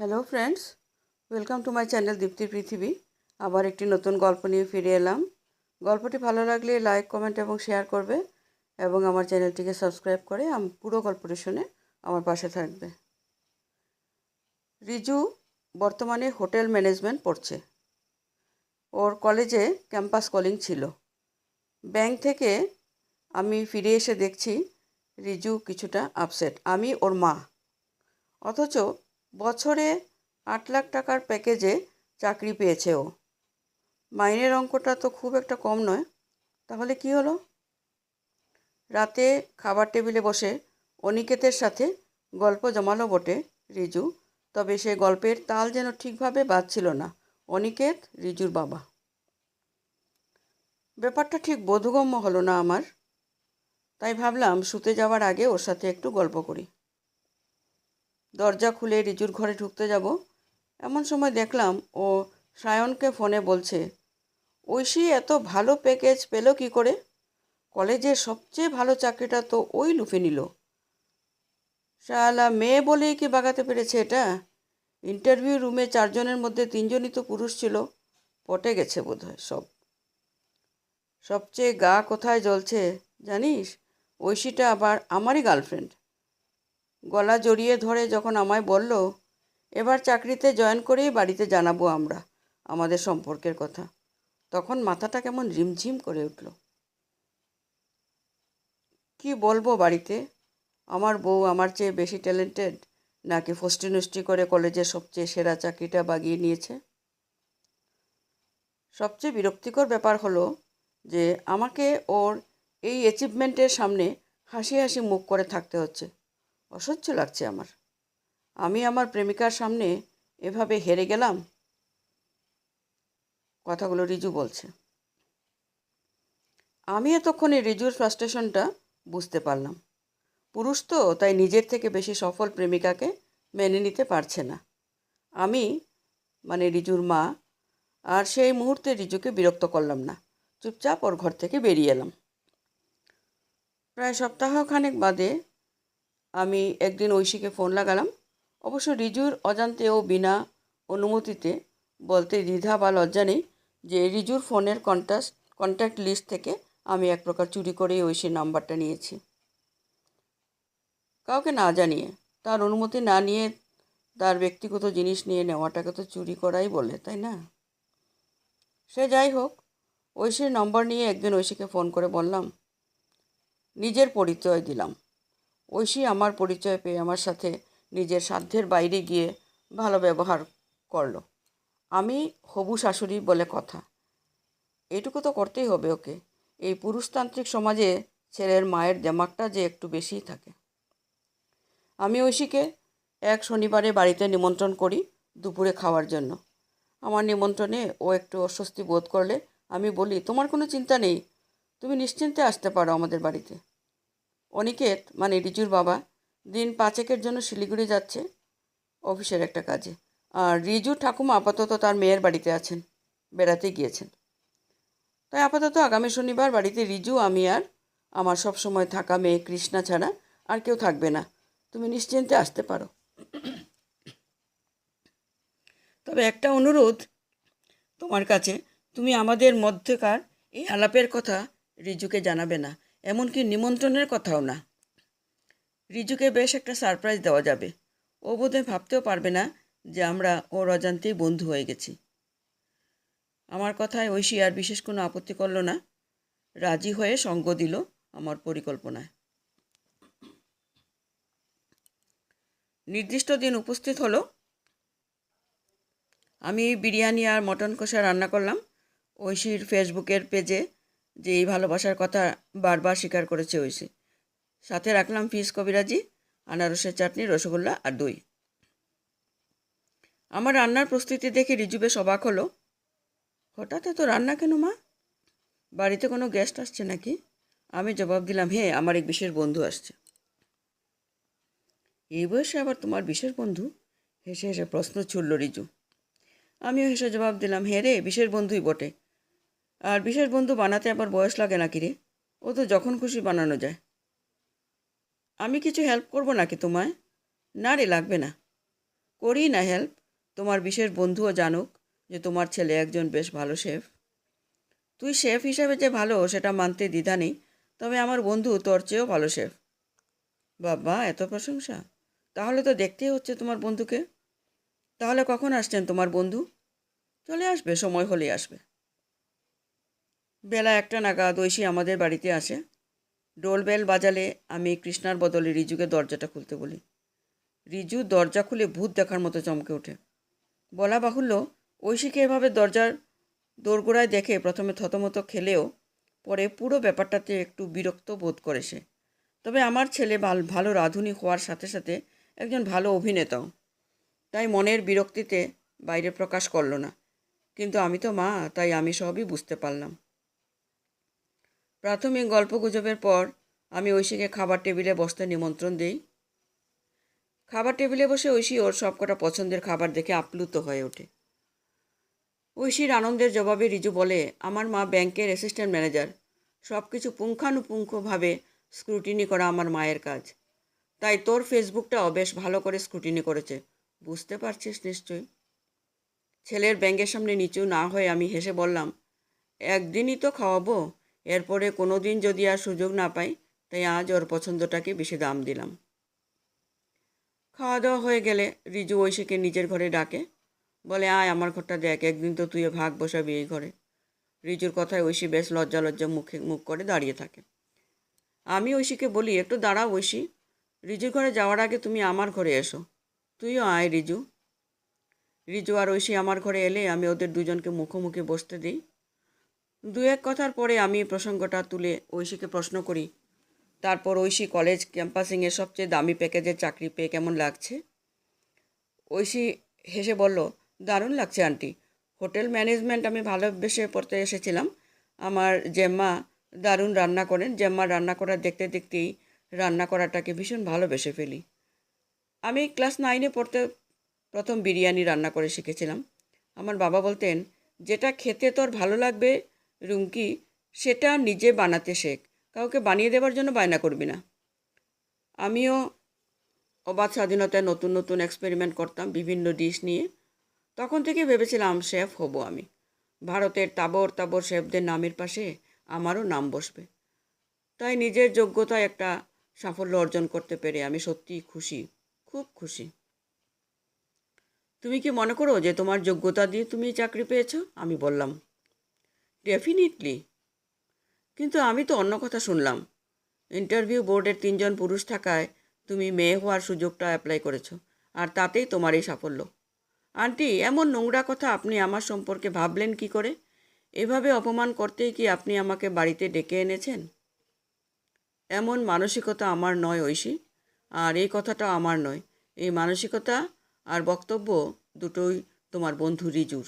Hello friends welcome to my channel দীপ্তির পৃথিবী আবার একটি নতুন গল্প নিয়ে ফিরে এলাম। গল্পটি ভালো লাগলে লাইক কমেন্ট এবং শেয়ার করবে এবং আমার চ্যানেলটিকে সাবস্ক্রাইব করে আম- পুরো গল্পটি শুনে আমার পাশে থাকবে। রিজু বর্তমানে হোটেল ম্যানেজমেন্ট পড়ছে। ওর কলেজে ক্যাম্পাস কলিং ছিল। ব্যাংক থেকে আমি ফিরে এসে দেখছি রিজু কিছুটা আপসেট আমি ওর মা। অথচ বছরে আট লাখ টাকার প্যাকেজে চাকরি পেয়েছে ও। মাইনের অঙ্কটা তো খুব একটা কম নয়। তাহলে কি হলো? রাতে খাবার টেবিলে বসে অনিকেতের সাথে গল্প জমালো বটে রিজু, তবে সে গল্পের তাল যেন ঠিকভাবে বাজছিল না। অনিকেত, রিজুর বাবা। ব্যাপারটা ঠিক বোধগম্য হলো না আমার। তাই ভাবলাম শুতে যাওয়ার আগে ওর সাথে একটু গল্প করি। দরজা খুলে রিজুর ঘরে ঢুকতে যাব। এমন সময় দেখলাম ও সায়নকে ফোনে বলছে, ঐশী, এত ভালো প্যাকেজ পেল কি করে? কলেজের সবচেয়ে ভালো চাকরিটা তো ওই লুফে নিল। শালা মেয়ে বলেই কি বাগাতে পেরেছে এটা? ইন্টারভিউ রুমে চারজনের মধ্যে তিনজনই তো পুরুষ ছিল, পটে গেছে বোধহয় সব। সবচেয়ে গা কোথায় জ্বলছে জানিস? ঐশীটা আবার আমারই গার্লফ্রেন্ড গলা জড়িয়ে ধরে যখন আমায় বলল, এবার চাকরিতে জয়েন করেই বাড়িতে জানাব আমরা আমাদের সম্পর্কের কথা। তখন মাথাটা কেমন রিমঝিম করে উঠল। কি বলব বাড়িতে? আমার বউ আমার চেয়ে বেশি ট্যালেন্টেড নাকি ফষ্টি নষ্টি করে কলেজের সবচেয়ে সেরা চাকরিটা বাগিয়ে নিয়েছে? সবচেয়ে বিরক্তিকর ব্যাপার হলো যে আমাকে ওর এই অ্যাচিভমেন্টের সামনে হাসি হাসি মুখ করে থাকতে হচ্ছে। অসহ্য লাগছে আমার। আমি আমার প্রেমিকার সামনে এভাবে হেরে গেলাম? কথাগুলো রিজু বলছে। আমি এতক্ষণে রিজুর ফ্রাস্ট্রেশনটা বুঝতে পারলাম। পুরুষ তো, তাই নিজের থেকে বেশি সফল প্রেমিকাকে মেনে নিতে পারছে না। আমি মানে রিজুর মা, আর সেই মুহূর্তে রিজুকে বিরক্ত করলাম না। চুপচাপ ওর ঘর থেকে বেরিয়ে এলাম। প্রায় সপ্তাহখানেক বাদে আমি একদিন ঐশীকে ফোন লাগালাম। অবশ্য রিজুর অজান্তে ও বিনা অনুমতিতে বলতে দ্বিধা বা লজ্জা নেই যে রিজুর ফোনের কন্ট্যাক্ট কন্ট্যাক্ট লিস্ট থেকে আমি এক প্রকার চুরি করেই ঐশীর নাম্বারটা নিয়েছি। কাউকে না জানিয়ে, তার অনুমতি না নিয়ে তার ব্যক্তিগত জিনিস নিয়ে নেওয়াটাকে তো চুরি করাই বলে, তাই না? সে যাই হোক, ঐশীর নম্বর নিয়ে একদিন ঐশীকে ফোন করে বললাম, নিজের পরিচয় দিলাম। ঐশী আমার পরিচয় পেয়ে আমার সাথে নিজের সাধ্যের বাইরে গিয়ে ভালো ব্যবহার করল। আমি হবু শাশুড়ি বলে কথা। এটুকু তো করতেই হবে ওকে। এই পুরুষতান্ত্রিক সমাজে ছেলের মায়ের দেমাকটা যে একটু বেশিই থাকে। আমি ঐশীকে এক শনিবারে বাড়িতে নিমন্ত্রণ করি দুপুরে খাওয়ার জন্য। আমার নিমন্ত্রণে ও একটু অস্বস্তি বোধ করলে আমি বলি, তোমার কোনো চিন্তা নেই। তুমি নিশ্চিন্তে আসতে পারো আমাদের বাড়িতে। অনিকেত মানে রিজুর বাবা, দিন পাঁচেকের জন্য শিলিগুড়ি যাচ্ছে অফিসের একটা কাজে। আর রিজু ঠাকুমা আপাতত তার মেয়ের বাড়িতে আছেন বেড়াতে গিয়েছেন। তাই আপাতত আগামী শনিবার বাড়িতে রিজু, আমি আর আমার সব সময় থাকা মেয়ে কৃষ্ণা ছাড়া আর কেউ থাকবে না। তুমি নিশ্চিন্তে আসতে পারো। তবে একটা অনুরোধ তোমার কাছে, তুমি আমাদের মধ্যেকার এই আলাপের কথা রিজুকে জানাবে না। এমনকি নিমন্ত্রণের কথাও না। রিজুকে বেশ একটা সারপ্রাইজ দেওয়া যাবে। ও বোধহয় ভাবতেও পারবে না যে আমরা ওর অজান্তেই বন্ধু হয়ে গেছি। আমার কথায় ঐশী আর বিশেষ কোনো আপত্তি করল না। রাজি হয়ে সঙ্গ দিল আমার পরিকল্পনায়। নির্দিষ্ট দিন উপস্থিত হলো। আমি বিরিয়ানি আর মটন কষা রান্না করলাম। ঐশীর ফেসবুকের পেজে যে এই ভালোবাসার কথা বারবার স্বীকার করেছে ঐশী সাথে রাখলাম ফিস কবিরাজি, আনারসের চাটনি, রসগোল্লা আর দই। আমার রান্নার প্রস্তুতি দেখে রিজু বেশ অবাক হলো, হঠাৎ এত রান্না কেন মা? বাড়িতে কোনো গেস্ট আসছে নাকি? আমি জবাব দিলাম হ্যাঁ আমার এক বিশেষ বন্ধু আসছে। এই বয়সে আবার তোমার বিশেষ বন্ধু? হেসে হেসে প্রশ্ন ছুড়ল রিজু। আমিও হেসে জবাব দিলাম হ্যাঁ রে বিশেষ বন্ধুই বটে। আর বিশেষ বন্ধু বানাতে আবার বয়স লাগে নাকি রে? ও তো যখন খুশি বানানো যায়। আমি কিছু হেল্প করব নাকি তোমায়? না রে, লাগবে না। করি না হেল্প তোমার বিশেষ বন্ধুও জানুক যে তোমার ছেলে একজন বেশ ভালো শেফ তুই শেফ হিসাবে যে ভালো, সেটা মানতে দ্বিধা নেই। তবে আমার বন্ধু তোর চেয়েও ভালো শেফ বাবা, এত প্রশংসা। তাহলে তো দেখতেই হচ্ছে তোমার বন্ধুকে। তাহলে কখন আসছেন তোমার বন্ধু? চলে আসবে, সময় হলেই আসবে। বেলা একটা নাগাদ ঐশী আমাদের বাড়িতে আসে। ডোলবেল বাজালে আমি কৃষ্ণার বদলে রিজুকে দরজাটা খুলতে বলি। রিজু দরজা খুলে ভূত দেখার মতো চমকে ওঠে। বলা বাহুল্য, ঐশীকে এভাবে দরজার দোরগোড়ায় দেখে প্রথমে থতমত খেলেও পরে পুরো ব্যাপারটাতে একটু বিরক্ত বোধ করে সে। তবে আমার ছেলে ভাল- রাঁধুনি হওয়ার সাথে সাথে একজন ভালো অভিনেতাও। তাই মনের বিরক্তিতে বাইরে প্রকাশ করল না। কিন্তু আমি তো মা, তাই আমি সবই বুঝতে পারলাম। প্রাথমিক গল্পগুজবের পর আমি ঐশীকে খাবার টেবিলে বসতে নিমন্ত্রণ দিই। খাবার টেবিলে বসে ঐশী ওর সবকটা পছন্দের খাবার দেখে আপ্লুত হয়ে ওঠে। ঐশীর আনন্দের জবাবে রিজু বলে, আমার মা ব্যাংকের অ্যাসিস্ট্যান্ট ম্যানেজার। সব কিছু পুঙ্খানুপুঙ্খভাবে স্ক্রুটিনি করা আমার মায়ের কাজ। তাই তোর ফেসবুকটাও বেশ ভালো করে স্ক্রুটিনি করেছে। বুঝতে পারছিস নিশ্চয়ই? ছেলের ব্যাঙ্গের সামনে নিচু না হয়ে আমি হেসে বললাম, একদিনই তো খাওয়াবো। এরপরে কোনো দিন যদি আর সুযোগ না পাই, তাই আজ ওর পছন্দটাকে বেশি দাম দিলাম। খাওয়া দাওয়া হয়ে গেলে রিজু ঐশীকে নিজের ঘরে ডাকে। বলে, আয় আমার ঘরটা দেখ, একদিন তো তুই ভাগ বসাবি এই ঘরে। রিজুর কথায় ঐশী বেশ লজ্জা লজ্জা মুখে মুখ করে দাঁড়িয়ে থাকে। আমি ঐশীকে বলি, একটু দাঁড়াও ঐশী। রিজুর ঘরে যাওয়ার আগে তুমি আমার ঘরে এসো। তুইও আয় রিজু। রিজু আর ঐশী আমার ঘরে এলে আমি ওদের দুজনকে মুখোমুখি বসতে দিই। দু এক কথার পরে আমি প্রসঙ্গটা তুলে ঐশীকে প্রশ্ন করি, তারপর ঐশী কলেজ ক্যাম্পাসিংয়ের সবচেয়ে দামি প্যাকেজের চাকরি পেয়ে কেমন লাগছে? ঐশী হেসে বলল, দারুণ লাগছে আন্টি হোটেল ম্যানেজমেন্ট আমি ভালোবেসে পড়তে এসেছিলাম। আমার জেম্মা দারুণ রান্না করেন। জেম্মা রান্না করা দেখতে দেখতেই রান্না করাটাকে ভীষণ ভালোবেসে ফেলি। আমি ক্লাস নাইনে পড়তে প্রথম বিরিয়ানি রান্না করে শিখেছিলাম। আমার বাবা বলতেন, যেটা খেতে তোর ভালো লাগবে রুমকি সেটা নিজে বানাতে শেখ। কাউকে বানিয়ে দেওয়ার জন্য বায়না করবি না। আমিও অবাধ স্বাধীনতায় নতুন নতুন এক্সপেরিমেন্ট করতাম বিভিন্ন ডিশ নিয়ে। তখন থেকে ভেবেছিলাম শেফ হব আমি। ভারতের তাবর তাবর শেফদের নামের পাশে আমারও নাম বসবে। তাই নিজের যোগ্যতায় একটা সাফল্য অর্জন করতে পেরে আমি সত্যিই খুশি, খুব খুশি। তুমি কি মনে করো যে তোমার যোগ্যতা দিয়ে তুমি চাকরি পেয়েছ? আমি বললাম। ডেফিনেটলি কিন্তু আমি তো অন্য কথা শুনলাম। ইন্টারভিউ বোর্ডের তিনজন পুরুষ থাকায় তুমি মেয়ে হওয়ার সুযোগটা অ্যাপ্লাই করেছ, আর তাতেই তোমার এই সাফল্য। আন্টি, এমন নোংরা কথা আপনি আমার সম্পর্কে ভাবলেন কি করে? এভাবে অপমান করতেই কি আপনি আমাকে বাড়িতে ডেকে এনেছেন? এমন মানসিকতা আমার নয় ঐশী, আর এই কথাটা আমার নয়। এই মানসিকতা আর বক্তব্য দুটোই তোমার বন্ধু রিজুর।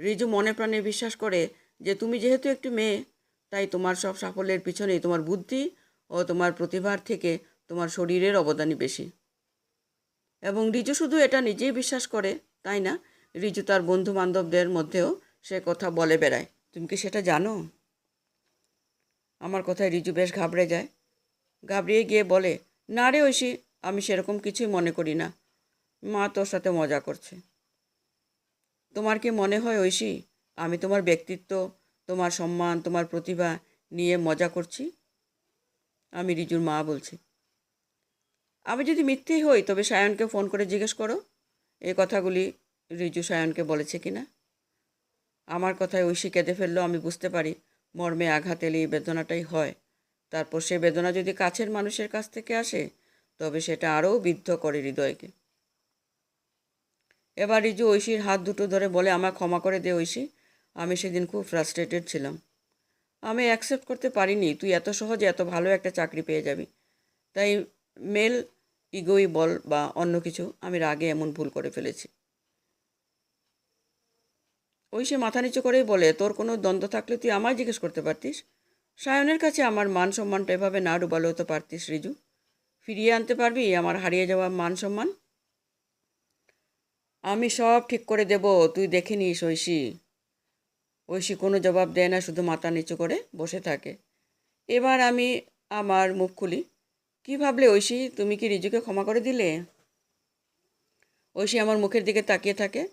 রিজু মনে প্রাণে বিশ্বাস করে যে তুমি যেহেতু একটি মেয়ে, তাই তোমার সব সাফল্যের পিছনেই তোমার বুদ্ধি ও তোমার প্রতিভার থেকে তোমার শরীরের অবদানই বেশি। এবং রিজু শুধু এটা নিজেই বিশ্বাস করে, তাই না? রিজু তার বন্ধু বান্ধবদের মধ্যেও সে কথা বলে বেড়ায়। তুমি কি সেটা জানো? আমার কথায় রিজু বেশ ঘাবড়ে যায়। ঘাবড়িয়ে গিয়ে বলে, না রে ঐশী, আমি সেরকম কিছুই মনে করি না। মা তোর সাথে মজা করছে। তোমার কি মনে হয় ঐশী? আমি তোমার ব্যক্তিত্ব, তোমার সম্মান, তোমার প্রতিভা নিয়ে মজা করছি? আমি রিজুর মা বলছি। আমি যদি মিথ্যেই হই, তবে সায়নকে ফোন করে জিজ্ঞেস করো। এই কথাগুলি রিজু সায়নকে বলেছে কি না আমার কথায় ঐশী কেঁদে ফেলল, আমি বুঝতে পারি। মর্মে আঘাত এলে এই বেদনাটাই হয়। তারপর সে বেদনা যদি কাছের মানুষের কাছ থেকে আসে, তবে সেটা আরও বিদ্ধ করে হৃদয়কে। এবার রিজু ঐশীর হাত দুটো ধরে বলে, আমায় ক্ষমা করে দে ঐশী। আমি সেদিন খুব ফ্রাস্ট্রেটেড ছিলাম। আমি অ্যাকসেপ্ট করতে পারিনি। তুই এত সহজে এত ভালো একটা চাকরি পেয়ে যাবি। তাই মেল ইগোই বল বা অন্য কিছু, আমি রাগে এমন ভুল করে ফেলেছি। ওই সে মাথা নিচু করেই বলে, তোর কোনো দ্বন্দ্ব থাকলে তুই আমায় জিজ্ঞেস করতে পারতিস? সায়নের কাছে আমার মান সম্মানটা এভাবে না ডুবালেও তো পারতিস, রিজু। ফিরিয়ে আনতে পারবি? আমার হারিয়ে যাওয়া মান সম্মান? আমি সব ঠিক করে দেব, তুই দেখে নিস ঐশী। ঐশী কোনো জবাব দেয় না, শুধু মাথা নিচু করে বসে থাকে। এবার আমি আমার মুখ খুলি। কী ভাবলে ঐশী, তুমি কি রিজুকে ক্ষমা করে দিলে? ঐশী আমার মুখের দিকে তাকিয়ে থাকে।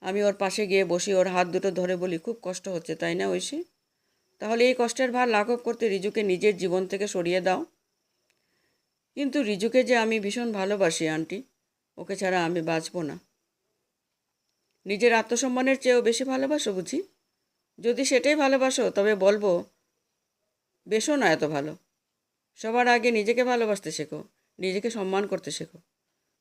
আমি ওর পাশে গিয়ে বসি, ওর হাত দুটো ধরে বলি, খুব কষ্ট হচ্ছে, তাই না ঐশী? তাহলে এই কষ্টের ভার লাঘব করতে রিজুকে নিজের জীবন থেকে সরিয়ে দাও। কিন্তু রিজুকে যে আমি ভীষণ ভালোবাসি, আন্টি, ওকে ছাড়া আমি বাঁচব না। নিজের আত্মসম্মানের চেয়েও বেশি ভালোবাসো বুঝি? যদি সেটাই ভালোবাসো, তবে বলব বেশও না এত ভালো। সবার আগে নিজেকে ভালোবাসতে শেখো, নিজেকে সম্মান করতে শেখো।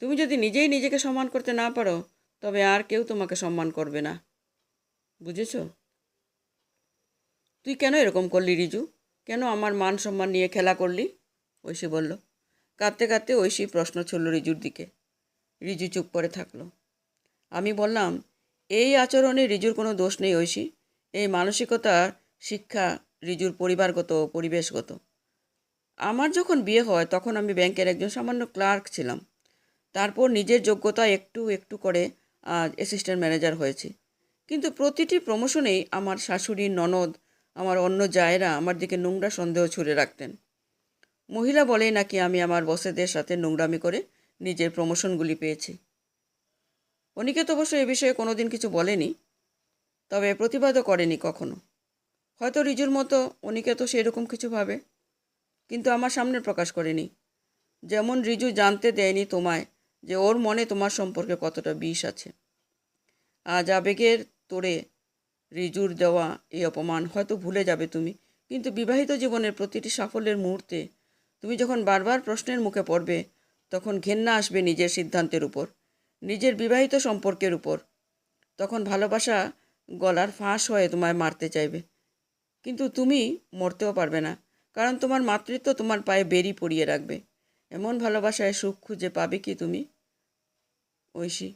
তুমি যদি নিজেই নিজেকে সম্মান করতে না পারো, তবে আর কেউ তোমাকে সম্মান করবে না। বুঝেছ? তুই কেন এরকম করলি রিজু? কেন আমার মান সম্মান নিয়ে খেলা করলি? ঐশী বলল। কাঁদতে কাঁদতে ঐশী প্রশ্ন ছুড়ল রিজুর দিকে। রিজু চুপ করে থাকল। আমি বললাম, এই আচরণে রিজুর কোনো দোষ নেই ঐশী। এই মানসিকতার শিক্ষা রিজুর পরিবারগত, পরিবেশগত। আমার যখন বিয়ে হয়, তখন আমি ব্যাংকের একজন সামান্য ক্লার্ক ছিলাম। তারপর নিজের যোগ্যতা একটু একটু করে অ্যাসিস্ট্যান্ট ম্যানেজার হয়েছি। কিন্তু প্রতিটি প্রমোশনেই আমার শাশুড়ি, ননদ, আমার অন্য জায়েরা আমার দিকে নোংরা সন্দেহ ছুড়ে রাখতেন। মহিলা বলেই নাকি আমি আমার বসেদের সাথে নোংরামি করে নিজের প্রমোশনগুলি পেয়েছি। অনিকেত অবশ্য এ বিষয়ে কোনোদিন কিছু বলেনি, তবে প্রতিবাদও করেনি কখনো। হয়তো রিজুর মতো অনিকেত সেরকম কিছু ভাবে, কিন্তু আমার সামনে প্রকাশ করেনি। যেমন রিজু জানতে দেয়নি তোমায় যে ওর মনে তোমার সম্পর্কে কতটা বিষ আছে। আজ আবেগের তোড়ে রিজুর দেওয়া এই অপমান হয়তো ভুলে যাবে তুমি, কিন্তু বিবাহিত জীবনের প্রতিটি সাফল্যের মুহূর্তে তুমি যখন বারবার প্রশ্নের মুখে পড়বে, তখন ঘেন্না আসবে নিজের সিদ্ধান্তের উপর। নিজের বিবাহিত সম্পর্কের উপর। তখন ভালোবাসা গলার ফাঁস হয়ে তোমায় মারতে চাইবে। কিন্তু তুমি মরতেও পারবে না, কারণ তোমার মাতৃত্ব তোমার পায়ে বেরি পড়িয়ে রাখবে। এমন ভালোবাসায় সুখ খুঁজে পাবে কি তুমি? ঐশী।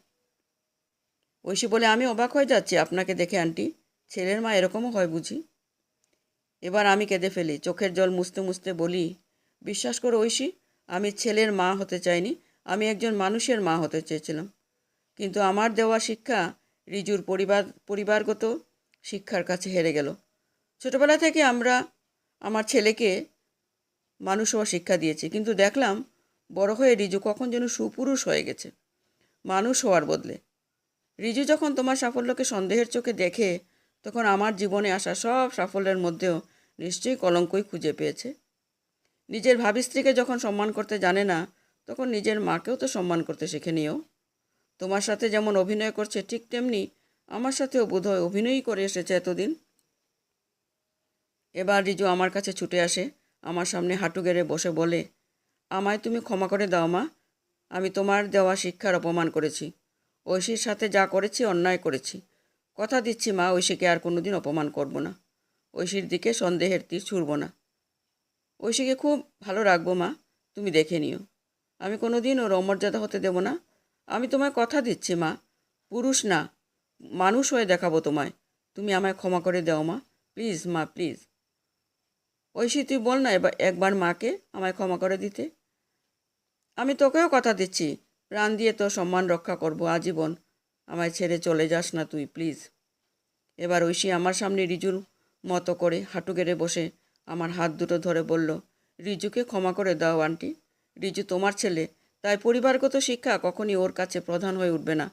ঐশী বলে, আমি অবাক হয়ে যাচ্ছি আপনাকে দেখে, আন্টি। ছেলের মা এরকমও হয় বুঝি? এবার আমি কেঁদে ফেলি, চোখের জল মুছতে মুছতে বলি, বিশ্বাস করো ঐশী, আমি ছেলের মা হতে চাইনি আমি একজন মানুষের মা হতে চেয়েছিলাম। কিন্তু আমার দেওয়া শিক্ষা রিজুর পরিবার, পরিবারগত শিক্ষার কাছে হেরে গেল। ছোটবেলা থেকে আমরা আমার ছেলেকে মানুষ হওয়া শিক্ষা দিয়েছি, কিন্তু দেখলাম বড় হয়ে রিজু কখন যেন সুপুরুষ হয়ে গেছে, মানুষ হওয়ার বদলে। রিজু যখন তোমার সাফল্যকে সন্দেহের চোখে দেখে, তখন আমার জীবনে আসা সব সাফল্যের মধ্যেও নিশ্চয়ই কলঙ্কই খুঁজে পেয়েছে। নিজের ভাবি স্ত্রীকে যখন সম্মান করতে জানে না তখন নিজের মাকেও তো সম্মান করতে শিখে নিও। তোমার সাথে যেমন অভিনয় করছে, ঠিক তেমনি আমার সাথেও বোধহয় অভিনয়ই করে এসেছে এতদিন। এবার রিজু আমার কাছে ছুটে আসে, আমার সামনে হাঁটু গেড়ে বসে বলে, আমায় তুমি ক্ষমা করে দাও মা, আমি তোমার দেওয়া শিক্ষার অপমান করেছি। ঐশীর সাথে যা করেছি, অন্যায় করেছি। কথা দিচ্ছি মা, ঐশীকে আর কোনোদিন অপমান করব না। ঐশীর দিকে সন্দেহের তীর ছুড়ব না। ঐশীকে খুব ভালো রাখব মা, তুমি দেখে নিও। আমি কোনো দিন ওর অমর্যাদা হতে দেব না। আমি তোমায় কথা দিচ্ছি, মা। পুরুষ না, মানুষ হয়ে দেখাবো তোমায়। তুমি আমায় ক্ষমা করে দাও, মা। প্লিজ মা, প্লিজ। ঐশী, তুই বল না এবার, একবার মাকে আমায় ক্ষমা করে দিতে। আমি তোকেও কথা দিচ্ছি। প্রাণ দিয়ে তোর সম্মান রক্ষা করব আজীবন। আমায় ছেড়ে চলে যাস না তুই, প্লিজ। এবার ঐশী আমার সামনে রিজুর মতো করে হাঁটু গেড়ে বসে আমার হাত দুটো ধরে বলল, রিজুকে ক্ষমা করে দাও, আন্টি। রিজু তোমার ছেলে, তাই পরিবারগত শিক্ষা কখনই ওর কাছে প্রধান হয়ে উঠবে না।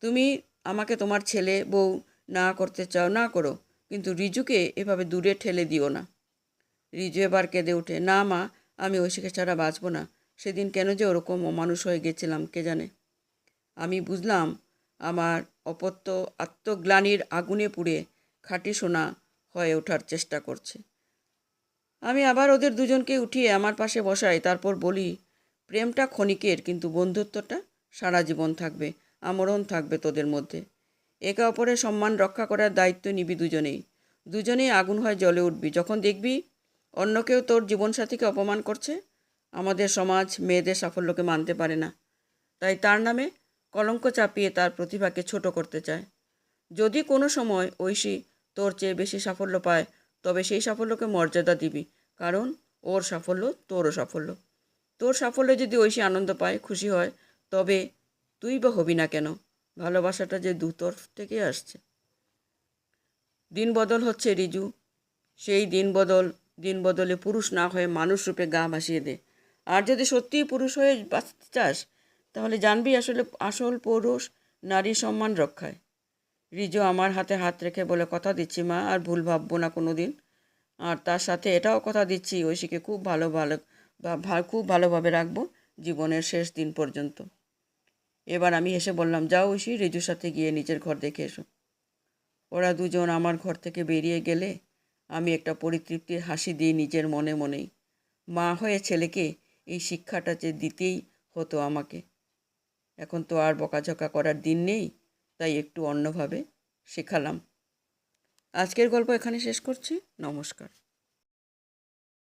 তুমি আমাকে তোমার ছেলে, বউ না করতে চাও, না করো, কিন্তু রিজুকে এভাবে দূরে ঠেলে দিও না। রিজু এবার কেঁদে ওঠে, না মা, আমি ঐশীকে ছাড়া বাঁচব না। সেদিন কেন যে ওরকম অমানুষ হয়ে গেছিলাম, কে জানে? আমি বুঝলাম, আমার অপত্য আত্মগ্লানির আগুনে পুড়ে খাঁটি সোনা হয়ে ওঠার চেষ্টা করছে। আমি আবার ওদের দুজনকে উঠিয়ে আমার পাশে বসাই, তারপর বলি, প্রেমটা ক্ষণিকের, কিন্তু বন্ধুত্বটা সারা জীবন থাকবে, আমরণ থাকবে তোদের মধ্যে। একে অপরের সম্মান রক্ষা করার দায়িত্ব নিবি দুজনেই। দুজনেই আগুন হয় জলে উঠবি। যখন দেখবি অন্য কেউ তোর জীবনসাথীকে অপমান করছে, আমাদের সমাজ মেয়েদের সাফল্যকে মানতে পারে না। তাই তার নামে কলঙ্ক চাপিয়ে তার প্রতিভাকে ছোট করতে চায়। যদি কোনো সময় ঐশী তোর চেয়ে বেশি সাফল্য পায় তবে সেই সাফল্যকে মর্যাদা দিবি, কারণ ওর সাফল্য তোরও সাফল্য। তোর সাফল্যে যদি ঐশী আনন্দ পায়, খুশি হয়, তবে তুই বা হবি না কেন? ভালোবাসাটা যে দুতরফ থেকে আসছে। দিন বদল হচ্ছে রিজু। সেই দিন বদল, দিন বদলে পুরুষ না হয়ে মানুষ রূপে গা ভাসিয়ে দে। আর যদি সত্যিই পুরুষ হয়ে বাঁচতে চাস, তাহলে জানবি আসলে আসল পুরুষ নারী সম্মান রক্ষায়। রিজু আমার হাতে হাত রেখে বলে, কথা দিচ্ছি মা, আর ভুল ভাববো না কোনো দিন আর তার সাথে এটাও কথা দিচ্ছি, ঐশীকে খুব ভালো ভালো, বা খুব ভালোভাবে রাখব জীবনের শেষ দিন পর্যন্ত। এবার আমি হেসে বললাম, যাও ঐশী, রিজুর সাথে গিয়ে নিজের ঘর দেখে এসো। ওরা দুজন আমার ঘর থেকে বেরিয়ে গেলে আমি একটা পরিতৃপ্তির হাসি দিই নিজের মনে মনেই। মা হয়ে ছেলেকে এই শিক্ষাটা যে দিতেই হতো আমাকে। এখন তো আর বকাঝকা করার দিন নেই। তাই একটু অন্যভাবে শেখালাম। আজকের গল্প এখানে শেষ করছি। নমস্কার।